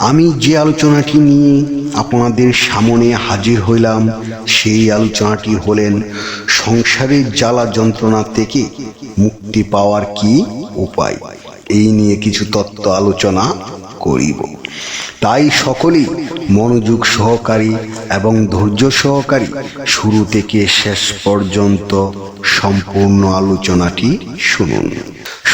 আমি যে আলোচনাটি নিয়ে আপনাদের সামনে হাজির হইলাম, সেই আলোচনাটি হলেন সংসারের জ্বালা যন্ত্রণা থেকে মুক্তি পাওয়ার কি উপায়? এই নিয়ে কিছু তত্ত্ব আলোচনা করিব। তাই সকলেই মনোযোগ সহকারী এবং ধৈর্য সহকারী শুরু থেকে শেষ পর্যন্ত সম্পূর্ণ আলোচনাটি শুনুন।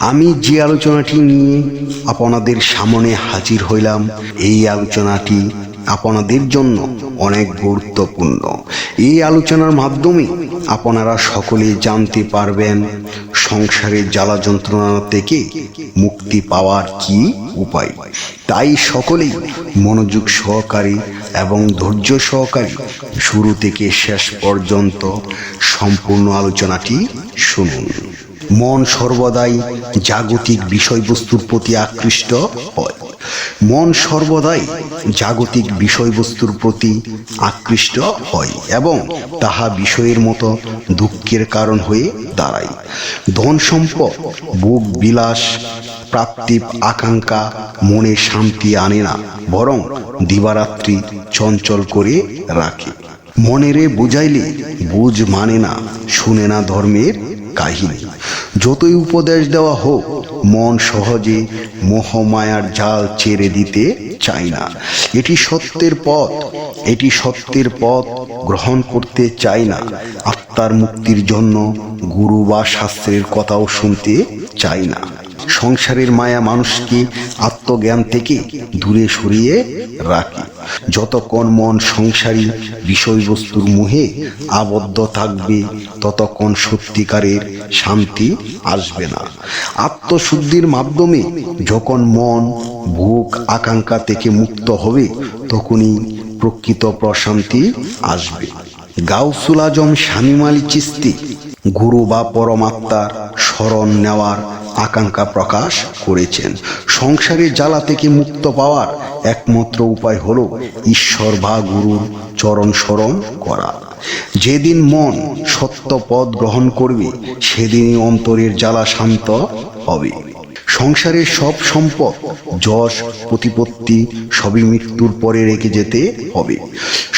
আমি যে আলোচনাটি নিয়ে আপনাদের সামনে হাজির হইলাম, এই আলোচনাটি আপনাদের জন্য অনেক গুরুত্বপূর্ণ। এই আলোচনার মাধ্যমে আপনারা সকলে জানতে পারবেন সংসারের জ্বালা যন্ত্রণা থেকে মুক্তি পাওয়ার কি উপায়। তাই সকলেই মনোযোগ সহকারী এবং ধৈর্য সহকারী শুরু থেকে শেষ পর্যন্ত সম্পূর্ণ আলোচনাটি শুনুন। মন সর্বদাই জাগতিক বিষয়বস্তুর প্রতি আকৃষ্ট হয়। মন সর্বদাই জাগতিক বিষয়বস্তুর প্রতি আকৃষ্ট হয় এবং তাহা বিষয়ের মতো দুঃখের কারণ হয়ে দাঁড়ায়। ধন সম্পদ, বুক বিলাস, প্রাপ্তির আকাঙ্ক্ষা মনে শান্তি আনে না, বরং দিবারাত্রি চঞ্চল করে রাখে। মনেরে বুঝাইলে বুঝ মানে না, শুনে না ধর্মের কাহিনী। যতই উপদেশ দেওয়া হোক, মন সহজে মোহমায়ার জাল ছেড়ে দিতে চায় না। এটি সত্যের পথ, এটি সত্যের পথ গ্রহণ করতে চায় না। আত্মার মুক্তির জন্য গুরু বা শাস্ত্রের কথাও শুনতে চায় না। সংসারের মায়া মানুষকে আত্মজ্ঞান থেকে দূরে সরিয়ে রাখে? যতক্ষণ মন সংসারী বিষয়বস্তুর মুহে আবদ্ধ থাকবে ততক্ষণ সত্যিকারের শান্তি আসবে না। আত্মশুদ্ধির মাধ্যমে যখন মন ভোগ আকাঙ্ক্ষা থেকে মুক্ত হবে, তখনই প্রকৃত প্রশান্তি আসবে। গাউসুল আজম শামীম আলী চিস্তি, গুরু বা পরমাত্মার স্মরণ নেওয়ার আকাঙ্ক্ষা প্রকাশ করেছেন। সংসারের জ্বালা থেকে মুক্ত পাওয়ার একমাত্র উপায় হলো ঈশ্বর বা গুরুর চরণ স্মরণ করা। যেদিন মন সত্য পথ গ্রহণ করবে, সেদিনই অন্তরের জ্বালা শান্ত হবে। সংসারের সব সম্পদ, যশ, প্রতিপত্তি সবই মৃত্যুর পরে রেখে যেতে হবে।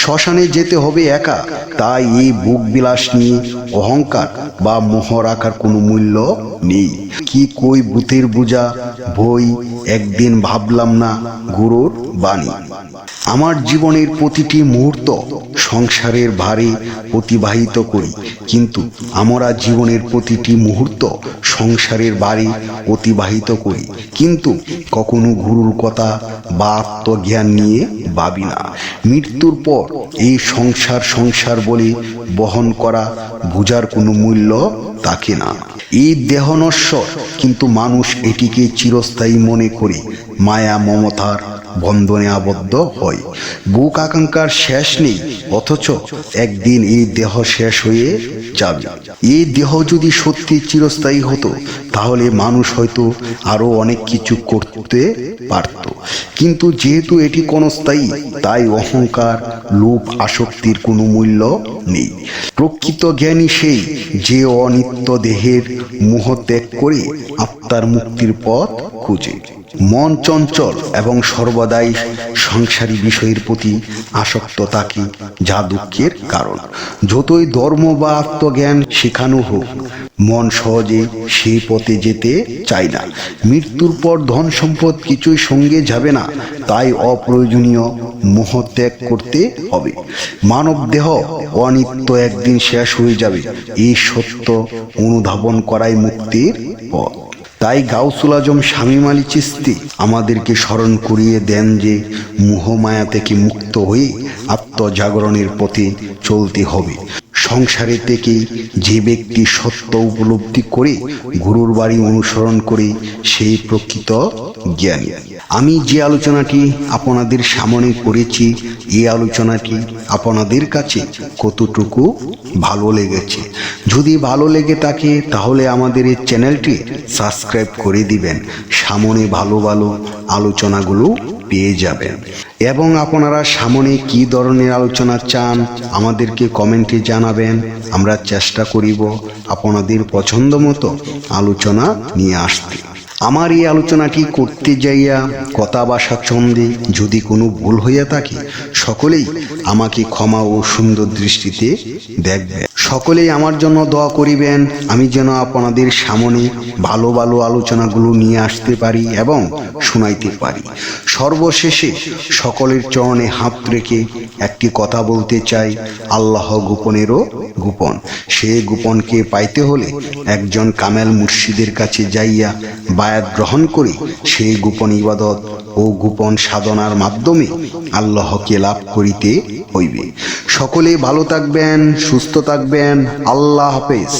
শ্মশানে যেতে হবে একা। তাই এই বুক বিলাস নিয়ে অহংকার বা মোহ রাখার কোনো মূল্য নেই। কি কই বুথের বুঝা? বই একদিন ভাবলাম না গুরুর বাণী। আমার জীবনের প্রতিটি মুহূর্ত সংসারের ভারে অতিবাহিত করি, কিন্তু আমরা জীবনের প্রতিটি মুহূর্ত সংসারের বাড়ি অতিবাহিত করি, কিন্তু কখনো গুরুর কথা বা আত্মজ্ঞান নিয়ে ভাবি না। মৃত্যুর পর এই সংসার সংসার বলে বহন করা বোঝার কোনো মূল্য থাকে না। এই দেহ নশ্বর, কিন্তু মানুষ এটিকে চিরস্থায়ী মনে করে, মায়া মমতার বন্ধনে আবদ্ধ হয় বুক আকাঙ্ক্ষার শেষ নেই, অথচ একদিন এই দেহ শেষ হয়ে যাবে। এই দেহ যদি সত্যি চিরস্থায়ী হতো, তাহলে মানুষ হয়তো আরও অনেক কিছু করতে পারত। কিন্তু যেহেতু এটি ক্ষণস্থায়ী, তাই অহংকার, লোভ, আসক্তির কোনো মূল্য নেই। প্রকৃত জ্ঞানী সেই যে অনিত্য দেহের মোহ ত্যাগ করে আত্মার মুক্তির পথ খুঁজে। মন চঞ্চল এবং সর্বদাই সংসারী বিষয়ের প্রতি আসক্ত থাকে যা দুঃখের কারণ। যতই ধর্ম বা আত্মজ্ঞান শেখানো হোক, মন সহজে সেই পথে যেতে চায় না। মৃত্যুর পর ধন সম্পদ কিছুই সঙ্গে যাবে না, তাই অপ্রয়োজনীয় মোহ ত্যাগ করতে হবে। মানব দেহ অনিত্য একদিন শেষ হয়ে যাবে, এই সত্য অনুধাবন করাই মুক্তির পথ। তাই গাউসুল আজম শামীম আলী চিস্তি আমাদেরকে স্মরণ করিয়ে দেন যে মোহমায়া থেকে মুক্ত হয়ে আত্মজাগরণের পথে চলতে হবে। সংসারে থেকে যে ব্যক্তি সত্য উপলব্ধি করে গুরুর বাড়ি অনুসরণ করে সেই প্রকৃত জ্ঞানী। আমি যে আলোচনাটি আপনাদের সামনে করেছি এই আলোচনাটি আপনাদের কাছে কতটুকু ভালো লেগেছে? যদি ভালো লেগে থাকে, তাহলে আমাদের এই চ্যানেলটি সাবস্ক্রাইব করে দিবেন। সামনে ভালো ভালো আলোচনাগুলো পেয়ে যাবেন। এবং আপনারা সামনে কি ধরনের আলোচনা চান, আমাদেরকে কমেন্টে জানাবেন। আমরা চেষ্টা করিব আপনাদের পছন্দ মতো আলোচনা নিয়ে আসতে। আমার এই আলোচনাটি করতে যাইয়া কথা বাসা চন্দে যদি কোনো ভুল হইয়া থাকে, সকলেই আমাকে ক্ষমা ও সুন্দর দৃষ্টিতে দেখবেন সকলেই আমার জন্য দোয়া করিবেন, আমি যেন আপনাদের সামনে ভালো ভালো আলোচনাগুলো নিয়ে আসতে পারি এবং শোনাইতে পারি। সর্বশেষে সকলের চরণে হাত রেখে একটি কথা বলতে চাই, আল্লাহ গোপনেরও গোপন। সে গোপনকে পাইতে হলে একজন কামেল মুর্শিদের কাছে যাইয়া বায়াত গ্রহণ করে, সেই গোপন ইবাদত ও গোপন সাধনার মাধ্যমে আল্লাহকে লাভ করিতে হইবে। সকলে ভালো থাকবেন, সুস্থ থাকবেন। আল্লাহ হাফেজ।